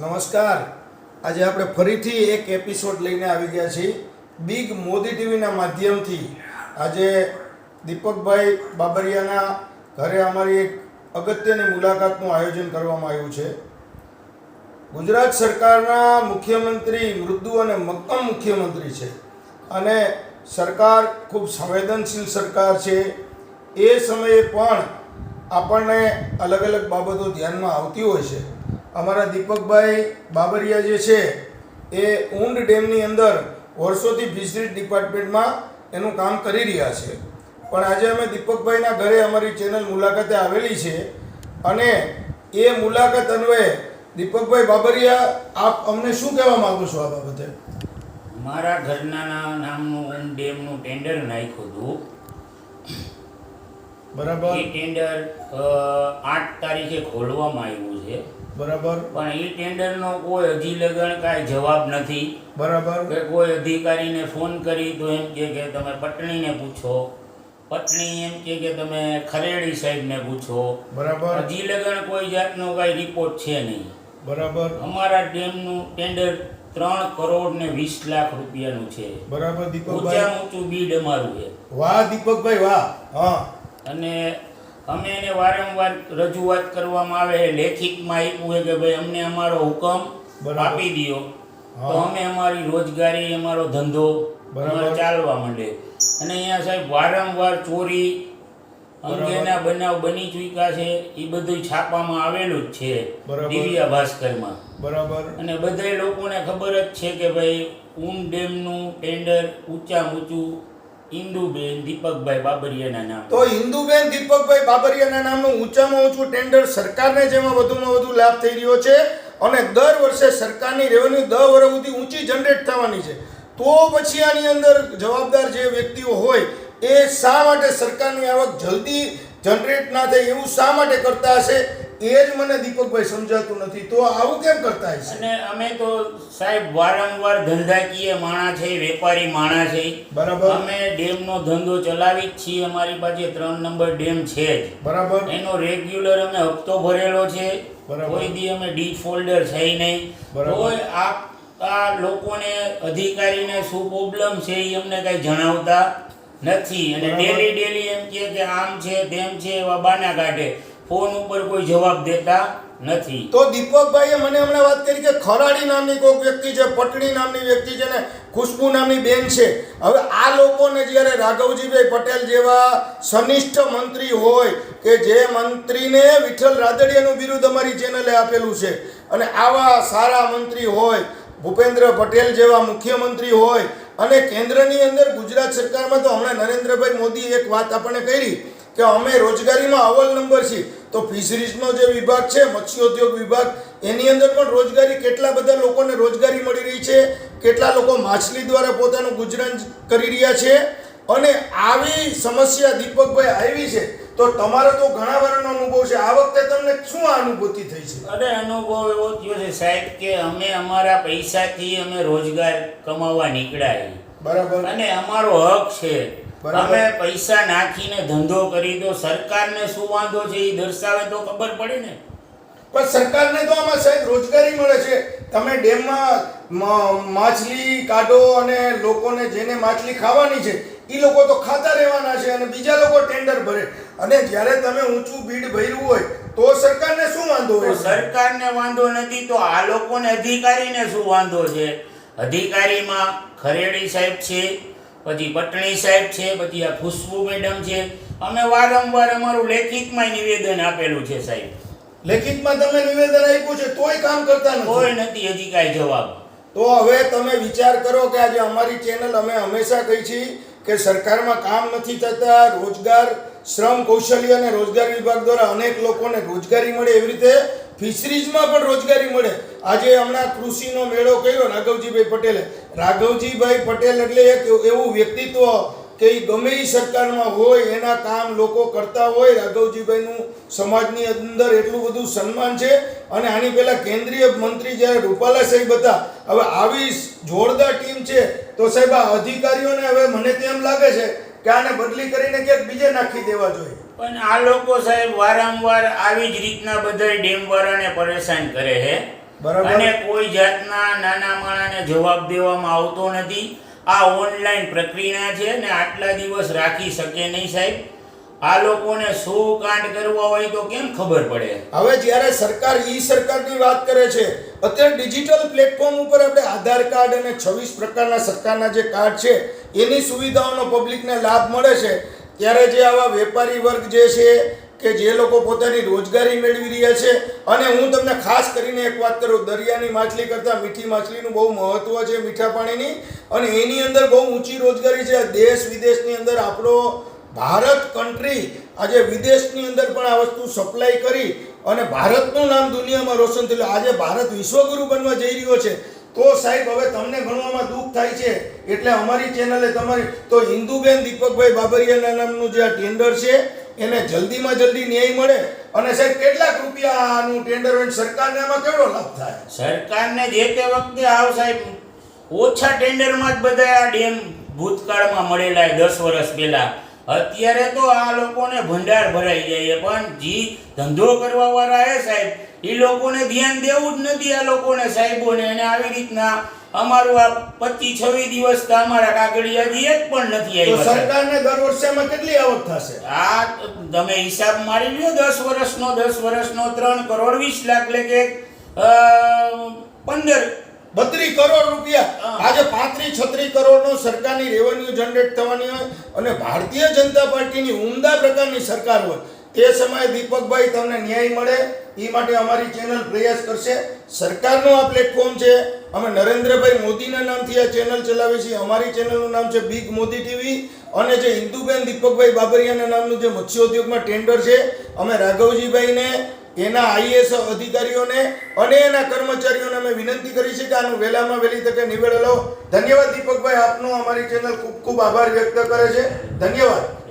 નમસ્કાર. આજે આપણે ફરીથી એક એપિસોડ લઈને આવી ગયા છીએ. બિગ મોદી ટીવીના માધ્યમથી. આજે દીપકભાઈ બાબરિયાના ઘરે અમારી એક અગત્યની મુલાકાતનું આયોજન કરવામાં આવ્યું છે. ગુજરાત સરકારના મુખ્યમંત્રી, મૃદુ અને મક્કમ મુખ્યમંત્રી છે. અને સરકાર ખૂબ સંવેદનશીલ સરકાર છે. એ સમયે પણ આપણને અલગ અલગ બાબતો ધ્યાનમાં આવતી હોય છે. અમારા દીપકભાઈ બાબરિયા જે છે એ ઊંડ ડેમની અંદર વર્ષોથી ફિશરીઝ ડિપાર્ટમેન્ટમાં એનું કામ કરી રહ્યા છે. પણ આજે અમે દીપકભાઈના ઘરે અમારી ચેનલ મુલાકાતે આવેલી છે અને એ મુલાકાત અન્વયે દીપકભાઈ બાબરિયા આપ અમને શું કહેવા માગો છો આ બાબતે? મારા ઘરના નામનું ઊંડ ડેમનું ટેન્ડર નાખ્યું હતું. બરાબર. એ ટેન્ડર આઠ તારીખે ખોલવામાં આવ્યું છે. બરાબર? પણ એ ટેન્ડરનો કોઈ હજી લગણ કાંઈ જવાબ નથી. બરાબર. કે કોઈ અધિકારીને ફોન કરી તો એમ કે કે તમે પટણીને પૂછો. પટણી એમ કે કે તમે ખરેડી સાહેબને પૂછો. બરાબર. હજી લગણ કોઈ જાતનો કાંઈ રિપોર્ટ છે નહીં. બરાબર. અમારા ડેમનું ટેન્ડર ત્રણ કરોડ ને વીસ લાખ રૂપિયાનું છે. બરાબર દીપકભાઈ. ઊંચું બીડ અમારું છે. વાહ દીપકભાઈ વાહ. હા. અને અમે એને વારંવાર રજૂઆત કરવામાં આવે છે. લેખિતમાં આપ્યું હોય કે ભાઈ અમને અમારો હુકમ આપી દો તો અમે અમારી રોજગારી અમારો ધંધો ચાલવા માંડે. અને અહીંયા સાહેબ વારંવાર ચોરી અંગેના બનાવ બની ચૂક્યા છે એ બધું છાપામાં આવેલું જ છે. દિવ્યા ભાસ્કરમાં. બરાબર. અને બધાય લોકોને ખબર જ છે કે ભાઈ ઊન ડેમનું ટેન્ડર ઊંચા ઊંચું ઇન્દુબેન દીપકભાઈ બાબરિયાના નામ. તો હિન્દુબેન દીપકભાઈ બાબરિયાના નામનું ઊંચામાં ઊંચું ટેન્ડર સરકારને જેમાં વધુમાં વધુ લાભ થઈ રહ્યો છે અને દર વર્ષે સરકારની રેવન્યુ દર વર્ષ સુધી ઊંચી જનરેટ થવાની છે. તો પછી આની અંદર જવાબદાર જે વ્યક્તિઓ હોય, એ શા માટે સરકારની આવક જલ્દી જનરેટ ના થાય, એવું શા માટે કરતા હશે? એ જ મને દીપકભાઈ સમજાતું નથી. તો આવું કેમ કરતા હશે? અને અમે તો સાહેબ વારંવાર ધંધાકીય માણા છે વેપારી માણા છે. બરાબર. અમે ડેમનો ધંધો ચલાવી જ છીએ. અમારી પાસે ત્રણ નંબર ડેમ છે જ. બરાબર. એનો રેગ્યુલર અમે હપ્તો ભરેલો છે. કોઈ દી અમે ડિફોલ્ડર છે નહીં. બરાબર. આ આ લોકોને અધિકારીને શું પ્રોબ્લેમ છે એ અમને કાંઈ જણાવતા નથી. અને. ડેલી ડેલી એમ કહે કે આમ છે તેમ છે એવા બાના કાઢે. ફોન ઉપર કોઈ જવાબ દેતા નથી. તો દીપકભાઈએ મને હમણાં વાત કરી કે ખરાડી નામની કોઈક વ્યક્તિ છે, પટણી નામની વ્યક્તિ છે ને ખુશ્બુ નામની બેન છે. હવે આ લોકોને જ્યારે રાઘવજીભાઈ પટેલ જેવા સનિષ્ઠ મંત્રી હોય કે જે મંત્રીને વિઠ્ઠલ રાદડિયાનું બિરુદ અમારી ચેનલે આપેલું છે અને આવા સારા મંત્રી હોય, ભૂપેન્દ્ર પટેલ જેવા મુખ્યમંત્રી હોય અને કેન્દ્રની અંદર ગુજરાત સરકારમાં તો હમણાં નરેન્દ્રભાઈ મોદીએ એક વાત આપણને કરી કે અમે રોજગારીમાં અવ્વલ નંબર છીએ. તો ફિશરીઝનો જે વિભાગ છે મત્સ્યોદ્યોગ વિભાગ એની અંદર પણ રોજગારી કેટલા બધા લોકોને રોજગારી મળી રહી છે કેટલા લોકો માછલી દ્વારા પોતાનું ગુજરાન કરી રહ્યા છે અને આવી સમસ્યા દીપકભાઈ આવી છે તો તમારો તો ઘણા વારનો અનુભવ છે. આ વખતે તમને શું અનુભૂતિ થઈ છે? અરે અનુભવ એવો થયો છે સાહેબ કે અમે અમારા પૈસાથી અમે રોજગાર કમાવા નીકળ્યા બરાબર. અને અમારો હક છે. અમે પૈસા નાખીને ધંધો કરી દો સરકારને શું વાંધો છે એ દર્શાવે તો ખબર પડે ને. પણ સરકારને તો આમાં સાહેબ રોજગારી મળે છે. તમે ડેમમાં માછલી કાઢો અને લોકોને જેને માછલી ખાવાની છે એ લોકો તો ખાતા રહેવાના છે અને બીજા લોકો ટેન્ડર ભરે. અને જ્યારે તમે ઊંચું બીડ ભર્યું હોય તો સરકારને શું વાંધો હોય? સરકારને વાંધો નથી તો આ લોકોને અધિકારીને શું વાંધો છે? અધિકારીમાં ખરેડી સાહેબ છે પછી પટણી સાહેબ છે પછી આ ખુશ્બુ મેડમ છે. અમે વારંવાર અમારું લેખિતમાં નિવેદન આપેલું છે સાહેબ. લેખિતમાં તમે નિવેદન આપ્યું છે તોય કામ કરતા કોઈ નથી નથી હજી કાંઈ જવાબ. તો હવે તમે વિચાર કરો કે આજે અમારી ચેનલ અમે હંમેશા કહી છીએ કે સરકારમાં કામ નથી થતા રોજગાર શ્રમ કૌશલ્ય અને રોજગાર વિભાગ દ્વારા અનેક લોકોને રોજગારી મળે એવી રીતે ફિશરીઝમાં પણ રોજગારી મળે. આજે હમણાં કૃષિનો મેળો કર્યો રાઘવજીભાઈ પટેલે. રાઘવજીભાઈ પટેલ એટલે એક એવું વ્યક્તિત્વ કે એ ગમે એ સરકારમાં હોય, એના કામ લોકો કરતા હોય, રાઘવજીભાઈનું સમાજની અંદર એટલું બધું સન્માન છે. અને આની પહેલાં કેન્દ્રીય મંત્રી જ્યારે રૂપાલા સાહેબ હતા, હવે આવી જોરદાર ટીમ છે, તો સાહેબ આ અધિકારીઓને હવે મને તેમ લાગે છે કે આને બદલી કરીને ક્યાંક બીજે નાખી દેવા જોઈએ. પણ આ લોકો સાહેબ વારંવાર આવી જ રીતના બધા ડેમવાળાને પરેશાન કરે છે. બરાબર. અને કોઈ જાતના નાના માણાને જવાબ દેવામાં આવતો નથી. આ ઓનલાઈન પ્રક્રિયા છે ને આટલા દિવસ રાખી શકે નહીં સાહેબ. આ લોકોને શું કાંડ કરવા હોય તો કેમ ખબર પડે? હવે જ્યારે સરકાર ઈ સરકારની વાત કરે છે અત્યારે ડિજિટલ પ્લેટફોર્મ ઉપર આપણે આધાર કાર્ડ અને છવ્વીસ પ્રકારના સરકારના જે કાર્ડ છે એની સુવિધાઓનો પબ્લિકને લાભ મળે છે. ત્યારે જે આવા વેપારી વર્ગ જે છે કે જે લોકો પોતાની રોજગારી મેળવી રહ્યા છે, અને હું તમને ખાસ કરીને એક વાત કરું, દરિયાની માછલી કરતાં મીઠી માછલીનું બહુ મહત્ત્વ છે મીઠા પાણીની, અને એની અંદર બહુ ઊંચી રોજગારી છે. દેશ વિદેશની અંદર આપણો ભારત કન્ટ્રી આજે વિદેશની અંદર પણ આ વસ્તુ સપ્લાય કરી, અને ભારતનું નામ દુનિયામાં રોશન થયેલું આજે ભારત વિશ્વગુરુ બનવા જઈ રહ્યો છે. તો સાહેબ, હવે તમને ગણવામાં દુઃખ થાય છે. એટલે અમારી ચેનલે તમારી તો હિન્દુબેન દીપકભાઈ બાબરિયાના નામનું જે આ ટેન્ડર છે, એને જલ્દીમાં જલ્દી ન્યાય મળે. અને સાહેબ, કેટલાક રૂપિયા આનું ટેન્ડર હોય સરકારને આમાં કેવડો લાભ થાય? સરકારને જે તે વખતે આવ સાહેબ, ઓછા ટેન્ડરમાં જ બધા આ ડેમ ભૂતકાળમાં મળેલા દસ વર્ષ પહેલાં. અત્યારે તો આ લોકોને ભંડાર ભરાઈ જાય પણ જી, ધંધો કરવા વાળા હે સાહેબ એ લોકોને ધ્યાન દેવું જ નથી આ લોકોને સાહેબોને. અને આવી રીતના અમારું આ પચીસ છવ્વીસ દિવસ તો અમારા કાગળિયાથી એક પણ નથી આવી સરકારને દર વર્ષે આમાં કેટલી આવક થશે? આ તમે હિસાબ મારી લ્યો દસ વર્ષનો દસ વર્ષનો ત્રણ કરોડ વીસ લાખ એટલે કે પંદર. બત્રીસ કરોડ રૂપિયા. આજે પાંત્રીસ છત્રીસ કરોડનો સરકારની રેવન્યુ જનરેટ થવાની હોય અને ભારતીય જનતા પાર્ટીની ઉમદા પ્રકારની સરકાર હોય. તે સમયે દીપકભાઈ તમને ન્યાય મળે, એ માટે અમારી ચેનલ પ્રયાસ કરશે. સરકારનો આ પ્લેટફોર્મ છે, અમે નરેન્દ્રભાઈ મોદીના નામથી આ ચેનલ ચલાવીએ છીએ. અમારી ચેનલનું નામ છે બિગ મોદી ટીવી અને જે હિન્દુબેન દીપકભાઈ બાબરિયાના નામનું જે મત્સ્યોદ્યોગમાં ટેન્ડર છે, અમે રાઘવજીભાઈને, એના આઈએસ અધિકારીઓને અને એના કર્મચારીઓને અમે વિનંતી કરી છે કે આનું વહેલામાં વહેલી તકે નિવેડો લો. ધન્યવાદ દીપકભાઈ, આપનો અમારી ચેનલ ખૂબ ખૂબ આભાર વ્યક્ત કરે છે. ધન્યવાદ.